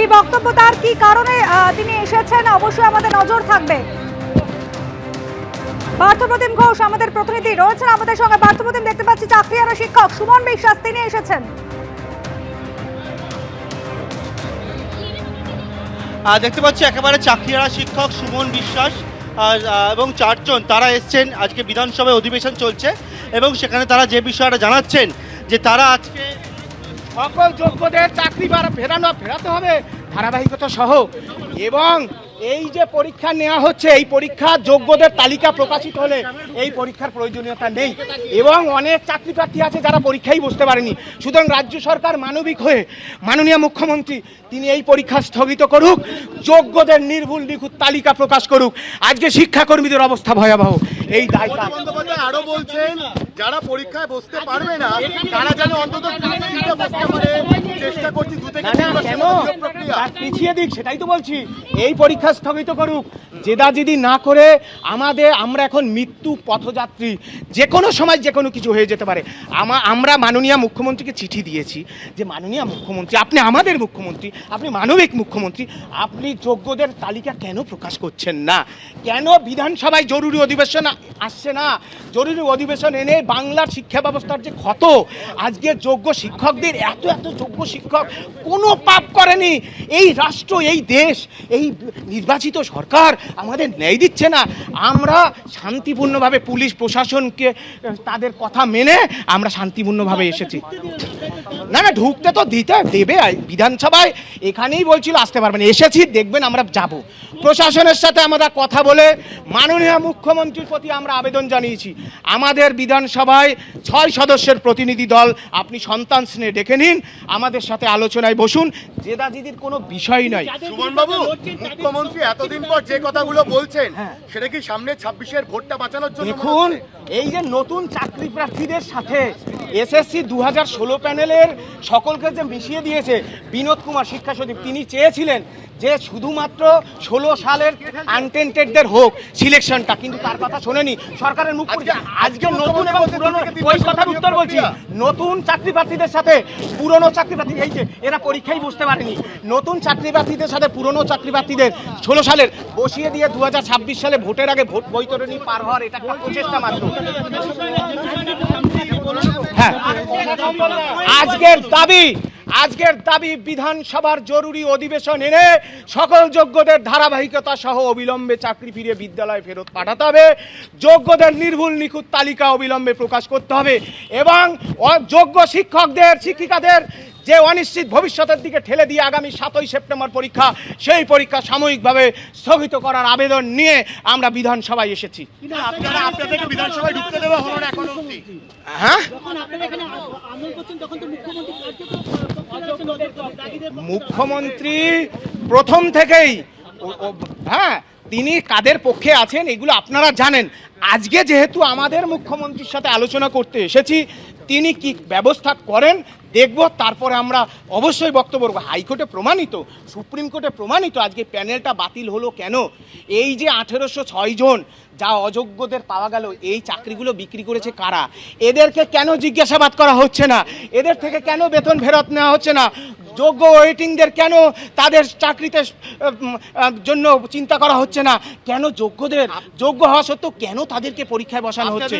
কি বক্তব্য? তার কি কারণে তিনি এসেছেন? অবশ্যই আমাদের নজর থাকবে। পার্থপ্রতিম ঘোষ আমাদের প্রতিনিধি রয়েছেন আমাদের সঙ্গে। পার্থপ্রতিম দেখতে পাচ্ছি চাকরিয়ারা শিক্ষক সুমন বিশ্বাস তিনি এসেছেন। দেখতে পাচ্ছি একেবারে চাকরিয়ারা শিক্ষক সুমন বিশ্বাস এবং চারজন। তারা এসছেন আজকে বিধানসভায় অধিবেশন চলছে এবং সেখানে তারা যে বিষয়টা জানাচ্ছেন যে তারা আজকে সকল যোগ্যদের চাকরি ফেরানো ফেরাতে হবে। ধারাবাহিকতা সহ এবং এই যে পরীক্ষা নেওয়া হচ্ছে এই পরীক্ষা যোগ্যদের তালিকা প্রকাশিত হলে এই পরীক্ষার প্রয়োজনীয়তা নেই এবং অনেক চাকরি প্রার্থী আছে যারা পরীক্ষাই বসতে পারেনি। সুতরাং রাজ্য সরকার মানবিক হয়ে মাননীয় মুখ্যমন্ত্রী তিনি এই পরীক্ষা স্থগিত করুক যোগ্যদের নির্ভুল নিখুঁত তালিকা প্রকাশ করুক। আজকে শিক্ষাকর্মীদের অবস্থা ভয়াবহ। এই দায় তার। বন্দ্যোপাধ্যায় আরও বলছেন যারা পরীক্ষায় বসতে পারবে না তারা যেন অন্তত সিটে বসতে পারে চেষ্টা করছি কেন? পিছিয়ে দিক, সেটাই তো বলছি। এই পরীক্ষা স্থগিত করুক। জেদাজিদি না করে আমাদের, আমরা এখন মৃত্যু পথযাত্রী। যে কোনো সময় যে কোনো কিছু হয়ে যেতে পারে। আমা, আমরা মাননীয় মুখ্যমন্ত্রীকে চিঠি দিয়েছি যে, মাননীয় মুখ্যমন্ত্রী, আপনি আমাদের মুখ্যমন্ত্রী, আপনি মানবিক মুখ্যমন্ত্রী, আপনি যোগ্যদের তালিকা কেন প্রকাশ করছেন না? কেন বিধানসভায় জরুরি অধিবেশন আসছে না? জরুরি অধিবেশন এনে বাংলার শিক্ষা ব্যবস্থার যে ক্ষত, আজকে যোগ্য শিক্ষকদের, এত এত যোগ্য শিক্ষক কোনো পাপ করেনি। এই রাষ্ট্র, এই দেশ, এই নির্বাচিত সরকার আমাদের ন্যায় দিচ্ছে না। আমরা শান্তিপূর্ণভাবে পুলিশ প্রশাসনকে, তাদের কথা মেনে আমরা শান্তিপূর্ণভাবে এসেছি। না না, ঢুকতে তো দিতে দেবে বিধানসভায়। এখানেই বলছিল আসতে পারবেন। এসেছি, দেখবেন আমরা যাব। প্রশাসনের সাথে আমরা কথা বলে মাননীয় মুখ্যমন্ত্রীর প্রতি আমরা আবেদন জানিয়েছি। আমাদের বিধানসভায় ছয় সদস্যের প্রতিনিধি দল, আপনি সন্তান স্নেহে ডেকে নিন। আমাদের সাথে আলোচনায় বসুন। জেদাজিদির কোনো বিষয় নয় সুমন বাবু মুখ্যমন্ত্রী এতদিন পর যে কথাগুলো বলছেন। হ্যাঁ। সেটা কি সামনে ছাব্বিশের ভোটটা বাঁচানোর জন্য দেখুন এই যে নতুন চাকরি প্রার্থীদের সাথে এসএসসি দু হাজার ষোলো প্যানেলের সকলকে যে মিশিয়ে দিয়েছে বিনোদ কুমার শিক্ষা সচিব তিনি চেয়েছিলেন যে শুধুমাত্র ষোলো সালের আনটেন্টেডদের হোক সিলেকশনটা কিন্তু তার কথা শোনেনি। সরকারের মুখ আজকে নতুন এবং পুরনো ওই কথার উত্তর বলছি। নতুন চাকরি প্রার্থীদের সাথে পুরনো চাকরি প্রার্থী এই যে এরা পরীক্ষাই বুঝতে পারেনি। নতুন চাকরি প্রার্থীদের সাথে পুরনো চাকরি প্রার্থীদের ষোলো সালের বসিয়ে দিয়ে দু হাজার ছাব্বিশ সালে ভোটের আগে ভোট বৈতরণী পার হওয়ার এটা একটা প্রচেষ্টা মাত্র। হ্যাঁ। আজকের দাবি আজকের দাবি বিধানসভার জরুরি অধিবেশন এনে সকল যোগ্যদের ধারাবাহিকতা সহ অবিলম্বে চাকরি ফিরে বিদ্যালয়ে ফেরত পাঠাতে হবে। যোগ্যদের নির্ভুল নিখুঁত তালিকা অবিলম্বে প্রকাশ করতে হবে এবং অযোগ্য শিক্ষকদের শিক্ষিকাদের যে অনিশ্চিত ভবিষ্যতের দিকে ঠেলে দিয়ে আগামী সাতই সেপ্টেম্বর পরীক্ষা সেই পরীক্ষা সাময়িকভাবে স্থগিত করার আবেদন নিয়ে আমরা বিধানসভায় এসেছি। বিধানসভায় ঢুকতে দেওয়া হলো না এখনও হ্যাঁ? মুখ্যমন্ত্রী প্রথম থেকেই হ্যাঁ তিনি কাদের পক্ষে আছেন, এগুলো আপনারা জানেন। আজকে যেহেতু আমাদের মুখ্যমন্ত্রীর সাথে আলোচনা করতে এসেছি, তিনি কি ব্যবস্থা করেন দেখব তারপরে আমরা অবশ্যই বক্তব্য রাখব। হাইকোর্টে প্রমাণিত সুপ্রিম কোর্টে প্রমাণিত আজকে প্যানেলটা বাতিল হলো কেন? এই যে আঠেরোশো ছয় জন যা অযোগ্যদের পাওয়া গেল এই চাকরিগুলো বিক্রি করেছে কারা? এদেরকে কেন জিজ্ঞাসাবাদ করা হচ্ছে না? এদের থেকে কেন বেতন ফেরত নেওয়া হচ্ছে না? যোগ্য ওয়েটিংদের কেন তাদের চাকরিতে জন্য চিন্তা করা হচ্ছে না? কেন যোগ্যদের যোগ্য হওয়া সত্ত্বেও কেন তাদেরকে পরীক্ষায় বসানো হচ্ছে?